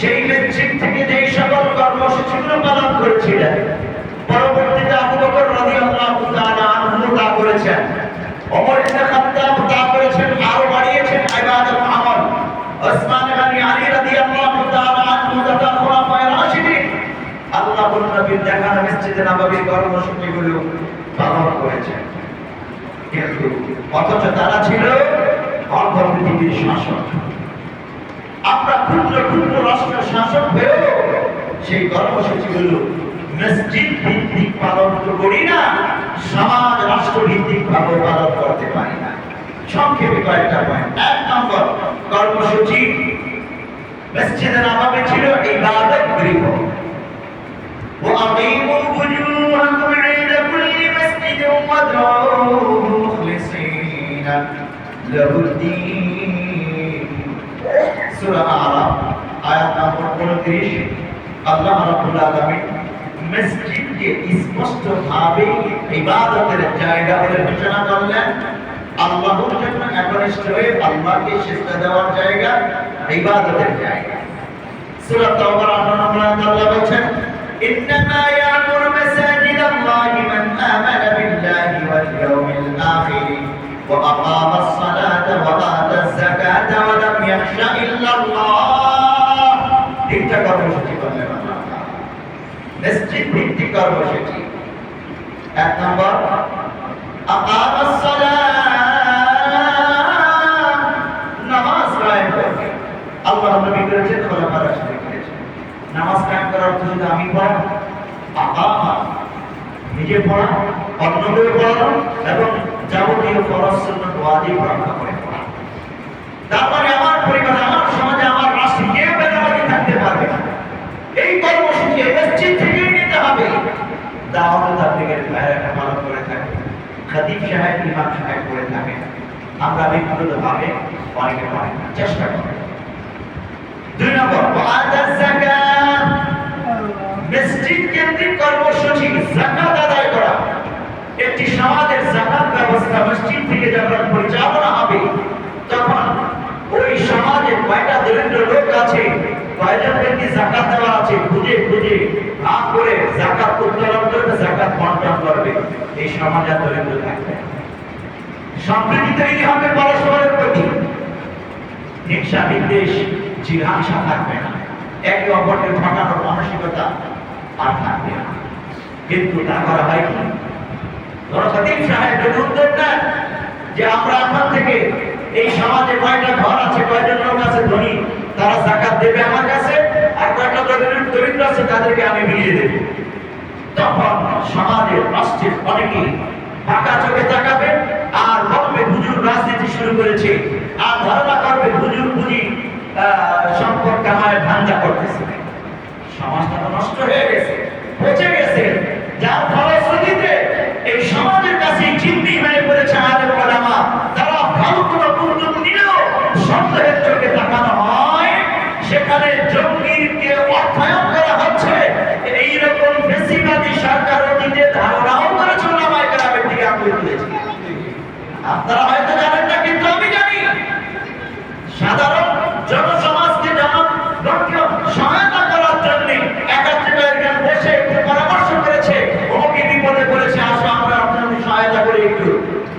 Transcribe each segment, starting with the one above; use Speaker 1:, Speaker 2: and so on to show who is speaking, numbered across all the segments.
Speaker 1: সেই মসজিদ থেকে যে সকল কর্মসূচিগুলো পালন করেছিলেন, পরবর্তীতে আবু বকর রাদিয়াল্লাহু তাআলা আনহু তা করেছেন। ওমর ইবনে খাত্তাব তা করেছেন, আরও বাড়িয়েছেন, ইবাদত আমল। ওসমান গনি আলী রাদিয়াল্লাহু তাআলা আনহু তথা খুলাফায়ে রাশিদিন আল্লাহর নবীর দেখানো মসজিদে নববীর কর্মসূচিগুলো পালন করেছেন। কিন্তু অথচ তারা ছিল অল্প পৃথিবীর শাসক। ক্ষুদ্র ক্ষুদ্র রাষ্ট্র শাসক হয়েও সেই কর্মসূচিগুলো মসজিদ ভিত্তিক পালন তো করি না সমাজ রাষ্ট্র ভিত্তিক ভাবে পালন করতে পারি না সংক্ষেপে কয়েকটা পয়েন্ট এক নম্বর কর্মসূচি মসজিদে নামাবে ছিল ইবাদত গৃহ وأقيموا وجوهكم عند كل مسجد وادعوه مخلصين له الدين সূরা আরাফ উনত্রিশ আল্লাহ রাবুল আলমী মসজিদকে স্পষ্টভাবে ইবাদতের জায়গা বলে ঘোষণা করলেন। আল্লাহর জন্য একনিষ্ঠ হয়ে আল্লাহকে সেজদা দেওয়ার জায়গা, ইবাদতের জায়গা। সূরা তাওবার 8 নম্বর আয়াত আল্লাহ বলেন ইন্নামা ইয়ামুরু মাসাজিদ আল্লাহি মান আমানা বিল্লাহি ওয়াল ইয়াউমিল আখির, ওয়া আকামাস সালাতা ওয়া আতাজ যাকাতা ওয়া লাম ইয়াখশা ইল্লা তিনটা কর্মসূচি করলেন মসজিদ ভিত্তিক কর্মসূচি। এক নম্বর নামাজ কায়েম আল্লাহ নবী করেছেন? করেছেন। নামাজ কায়েম করার অর্থ আমি পড়া? নিজে পড়া পড়ানো এবং যাবতীয় ফরজ সুন্নাত ওয়াজিব পড়া। তারপরে আমার পরিবার, আমার একটি সমাজের যাকাত ব্যবস্থা মসজিদ থেকে যখন পরিচালনা হবে, তখন ওই সমাজে কয়টা দরিদ্র লোক আছে, কয়জন ব্যক্তি যাকাত দেওয়া আছে খুঁজে খুঁজে ভাগ করে যাকাত উত্তোলন করবে যাকাত বন্টন করবে এই সমাজ আর দরিদ্র থাকবে সম্প্রীতি তৈরি হবে পরস্পরের প্রতি। হিংসা, বিদ্বেষ জিঘাংসা থাকবে না। একে অপরকে ঠকানোর মানসিকতা আর থাকবে না। কিন্তু তা করা হয় কি? ধরো সাহেব যদি যে আমরা এখন থেকে এই সমাজে কয়টা ঘর আছে, কয়জন লোক আছে ধনী, তারা জাকাত দেবে আমার কাছে, আর কয়টা দরিদ্র আছে তাদেরকে আমি মিলিয়ে দেব। তখন সমাজের রাষ্ট্রের অনেকে চোখে তাকাবে আর বলবে, হুজুর, রাজনীতি শুরু করেছে। আর ধারণা করবে, হুজুর বুঝি সম্পদ কামায় ধান্দা করতেছে। সমাজটা তো নষ্ট হয়ে গেছে, পচে গেছে। যার ফলশ্রুতিতে এই সমাজের সরকার ধারণাও তারা ছোট ওলামায়ে গ্রামের দিকে আঙুল আপনারা হয়তো জানেন না কিন্তু আমি জানি সাধারণ জনসমাজকে যেমন লক্ষ্য সহায়তা করার জন্য একাত্রিত একজন বসে একটু পরামর্শ করেছে অমুকে বিপদে পড়েছে আসো আমরা আপনাদের সহায়তা করি একটু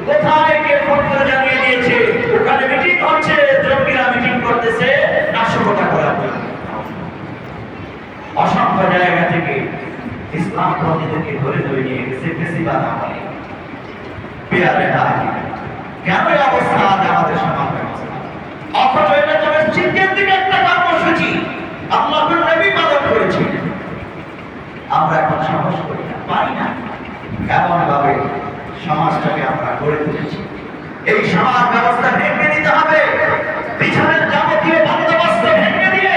Speaker 1: কোথায় কে ফোন করে জানিয়ে দিয়েছে ওখানে মিটিং হচ্ছে জঙ্গিরা মিটিং করতেছে নাশকতা করার জন্য অসংখ্য জায়গা থেকে ইসলাম পন্থীদেরকে ধরে ধরে নিয়ে গেছে বেশিরভাগ আমলে পেয়ারে দাঁড়িয়ে আমরা এখন পারি না। এমন ভাবে সমাজটাকে আমরা গড়ে তুলেছি। এই সমাজ ব্যবস্থা ভেঙে দিতে হবে। পিছনের যাবতীয় বন্দোবস্ত ভেঙে দিয়ে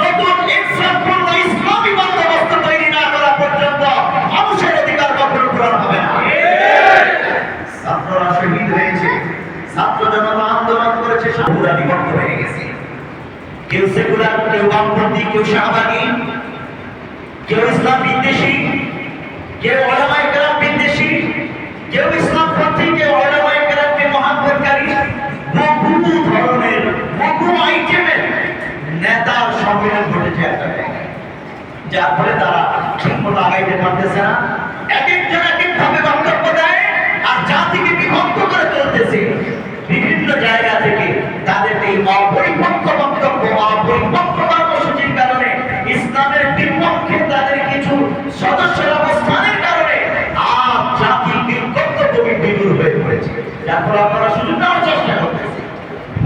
Speaker 1: নতুন ইনসানপূর্ণ ইসলামী বন্দোবস্ত তৈরি না করা পর্যন্ত মানুষের অধিকার কখনো পূরণ হবে না ছাত্ররা শহীদ হয়েছে ছাত্র জনতা আন্দোলন করেছে সাধুরা বিভক্ত হয়ে গেছে কেউ সেকুলার, কেউ বামপন্থী কেউ শাহবাগী, কেউ ইসলাম বিদ্বেষী, কেউ ওলামায়ে কেরাম বিদ্বেষী, কেউ ইসলাম পন্থী, কেউ ওলামায়ে কেরামকে মহাব্বতকারী বহু ধরনের, বহু আইটেমের নেতা নেতার সম্মেলন ঘটেছে একটা যার ফলে তারা ঠিক মতো আগাইতে পারতেছে না। সদস্যের অবস্থানের কারণে আজ জাতি কবি বিদুর হয়ে পড়েছে। যার ফলে আপনারা সুযোগ নেওয়ার চেষ্টা করতেছে।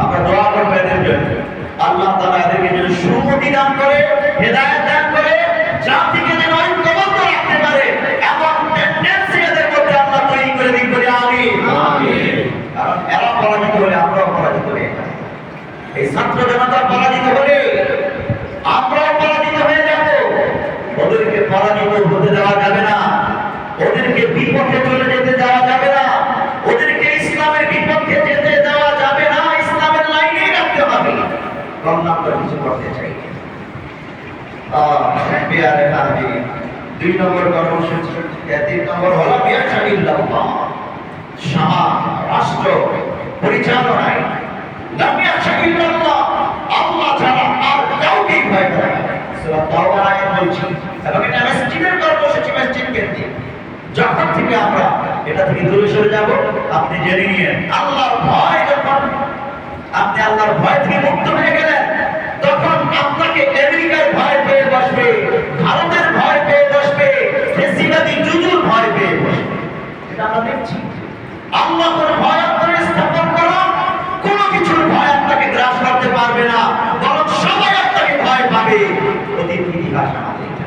Speaker 1: আমরা দোয়া করব এদের জন্য। আল্লাহ তাআলা এদেরকে যেন সুমতি দান করে হেদায়েত দান করে জাতিকে যেন ঐক্যবদ্ধ রাখতে পারে এমন টেন্ডেন্সি এদের মধ্যে আল্লাহ তৈরি করে দিন করে কারণ এরা পরাজিত হলে আমরাও পরাজিত হয়ে এই ছাত্র জনতা পরাজিত হলে আমরাও পরাজিত হয়ে যাব। ওদেরকে পরাজিত ওদেরকে বিপক্ষে চলে যেতে দেওয়া যাবে না। ওদেরকে ইসলামের বিপক্ষে যেতে দেওয়া যাবে না। ইসলামের লাইনে রাখতে হবে। কন্যা আমরা কিছু করতে চাই। দুই নম্বর কর্মসূচি তিন নম্বর হলো বিয়ার সাবিল্লাহ রাষ্ট্র, পরিচালনায় আল্লাহ ছাড়া আর কাউকেই ভয় করে না। তাওবার আয়াত বলছি, এবং এটা মসজিদের কর্মসূচি, মসজিদ কেন্দ্রিক। যখন থেকে আমরা এটা থেকে দূরে সরে যাব, আপনি জেনে নিয়ে আল্লাহর ভয় যখন আপনি আল্লাহর ভয় থেকে মুক্ত হয়ে গেলেন তখন আপনাকে আমেরিকার ভয় পেয়ে বসবে ভারতের ভয় পেয়ে বসবে ফেসিবাদী জুজুর ভয় পেয়ে বসবে এটা আমরা দেখছি আল্লাহর ভয় অন্তরে স্থাপন করো কোনো কিছুর ভয় আপনাকে গ্রাস করতে পারবে না বরং সবাই আপনাকে ভয় পাবে অতীত ইতিহাস আমাদের এটা।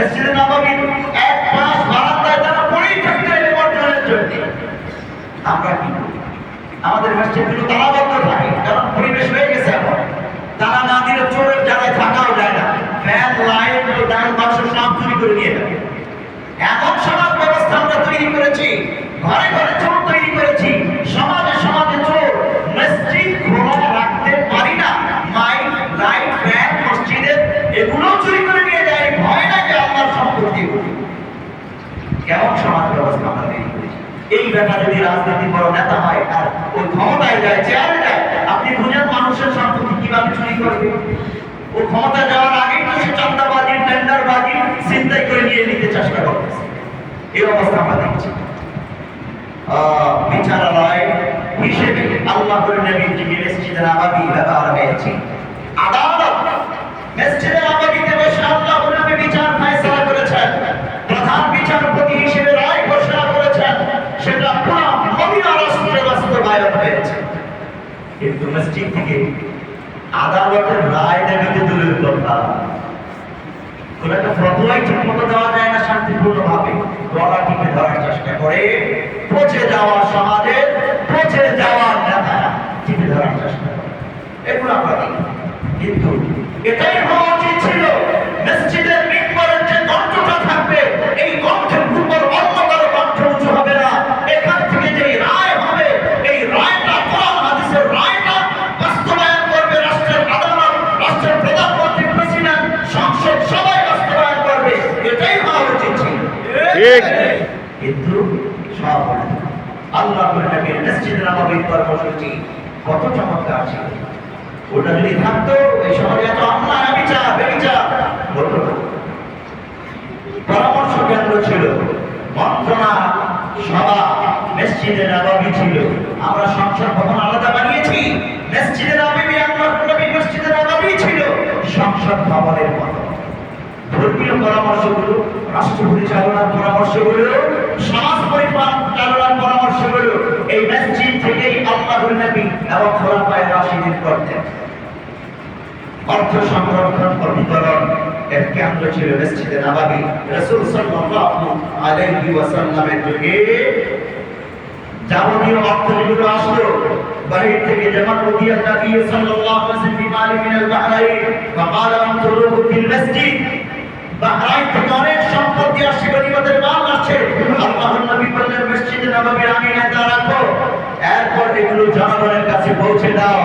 Speaker 1: এক জন্য আমরা কারণ পরিবেশ হয়ে গেছে তারা না দিলে চোরের জায়গায় থাকাও যায় না ফ্যান লাইট ডান বাক্স সব চুরি করে নিয়ে যাবে এমন সমাজ ব্যবস্থা আমরা তৈরি করেছি ঘরে ঘরে চোর তৈরি করেছি সমাজে সমাজে চোর মসজিদ খোলা রাখতে পারি না মাইক লাইট ফ্যান মসজিদের এগুলো চুরি করে নিয়ে যায় ভয় না যে আল্লাহর সম্পত্তি এগুলো কেমন সমাজ ব্যবস্থা আমরা তৈরি করেছি ব্যাপারে যদি রাজনীতি বড় নেতা হয়, আর ওই ক্ষমতায় যায়, চেয়ারে যায়। আপনি বুঝেন মানুষের সম্পত্তি কীভাবে চুরি করবে ও ক্ষমতা যাওয়ার আগেই তো সে চান্দাবাজি টেন্ডারবাজি চিন্তাই করে নিয়ে নিতে চেষ্টা করতেছে। এই অবস্থা আমরা দেখছি। বিচারালয় হিসেবে আল্লাহ নবীর যে মসজিদে নাবাবি ব্যবহার হয়েছে আদালত মসজিদে নাবাবিতে বসে আল্লাহ নবী বিচার ফয়সালা করেছেন প্রধান বিচারপতি হিসেবে রায় ঘোষণা করেছেন সেটা পুরো মদিনা রাষ্ট্রে বাস্তবায়ন হয়েছে থেকে আদালতের রায় দেখাতে দূরের কথা কোন একটা ফতোয়াই ঠিক মতো দেওয়া যায় না শান্তিপূর্ণ ভাবে গলা টিপে ধরার চেষ্টা করে, পচে যাওয়া সমাজের, পচে যাওয়া নেতা টিপে ধরার চেষ্টা করে। এগুলো আমরা কিন্তু এটাই
Speaker 2: ঠিক।
Speaker 1: কিন্তু সব। আল্লাহ নবীর মসজিদ নববীর কর্মসূচি কত চমৎকার ছিল ওটা যদি থাকতো, এই সমাজে এত অন্যায় বিচার বেবিচার হতো। পরামর্শ কেন্দ্র ছিল, মন্ত্রণা সভা মসজিদে নববী ছিল আমরা সংসদ ভবন আলাদা বানিয়েছি মসজিদে নববী আল্লাহ নবী মসজিদে নববী ছিল সংসদ ভবনের মতো ধর্মীয় পরামর্শগুলো রাষ্ট্র পরিচালনার পরামর্শগুলো সমাজ পরিচালনার পরামর্শগুলো এই মসজিদ থেকেই আল্লাহর নবী এবং খোলাফায়ে রাশিদিন করতেন অর্থ সংরক্ষণ ও বিতরণ এর কেন্দ্র ছিল মসজিদে নববী রাসূল সাল্লাল্লাহু আলাইহি ওয়াসাল্লামের যুগে যাবতীয় অর্থ যেগুলো আসলো বাহির থেকে যেমন উদিয়া নবী সাল্লাল্লাহু আলাইহি ওয়াসাল্লাম বিমালি মিনাল বাহরাইন فقال انظروا في المسجد বাহরাইন থেকে অনেক সম্পত্তি আসছে গনিমতের মাল আসছে আল্লাহর নবী বললেন, মসজিদে নববী আমিনায় তা রাখো। এরপর এগুলো জনগণের কাছে পৌঁছে দাও।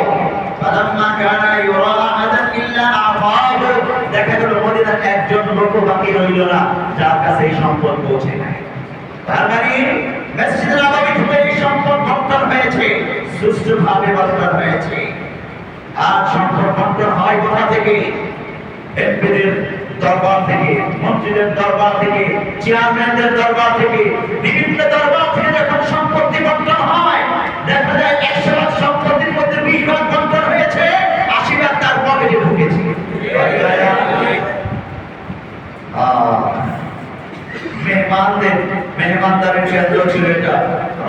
Speaker 1: ফালাম্মা কানা ইউরা আহাদান ইল্লা আতাহু। দেখা গেল, মদিনার একজন লোক বাকি রইল না, যার কাছে এই সম্পদ পৌঁছে নাই। তার মানে মসজিদে নববী থেকে এই সম্পদ বন্টন হয়েছে, সুষ্ঠুভাবে বন্টন হয়েছে। আর সম্পদ বন্টন হয় কোথা থেকে? এমপিদের দরবার থেকে মন্ত্রীদের দরবার থেকে চেয়ারম্যানদের দরবার থেকে, বিভিন্ন দরবার থেকে যখন সম্পত্তি বন্টন হয়, দেখা যায় একশো ভাগ সম্পত্তির মধ্যে বিশ ভাগ বন্টন হয়েছে, আশি ভাগ তার পকেটে ঢুকেছে। মেহমানদের, মেহমানদারের কেন্দ্র ছিল এটা।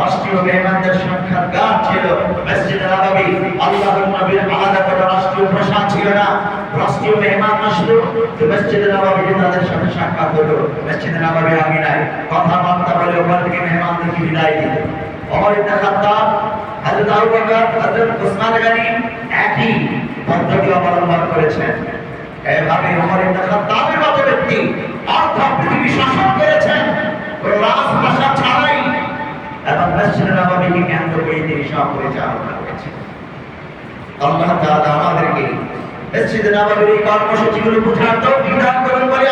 Speaker 1: রাষ্ট্রীয় মেহমানদের সংখ্যার গান ছিল। মসজিদ নববী নবীর আলাদা করে রাষ্ট্রীয় প্রসাদ ছিল না। রাষ্ট্রীয় মেহমান আসলো মসজিদ নববী তাদের সাথে সাক্ষাৎ হলো। মসজিদ নববী আগে নাই। কথাবার্তা বলে ওখান থেকে মেহমানদেরকে বিদায় দিল। ওমর ইবনে খাত্তাব, হযরত আবু বকর, হযরত উসমান গনি একই পদ্ধতি অবলম্বন করেছেন। এভাবে ওমর ইবনে খাত্তাবের মতো ব্যক্তি অর্ধ পৃথিবী শাসন করেছেন, কোনো রাজভাষা ছাড়াই। এবং মসজিদ নববীকে কেন্দ্র করে তিনি সব পরিচালনা করেছেন। আল্লাহ তাআলা আমাদেরকে মসজিদ এই কর্মসূচিগুলো বুঝার তৌফিক দান করুন বলে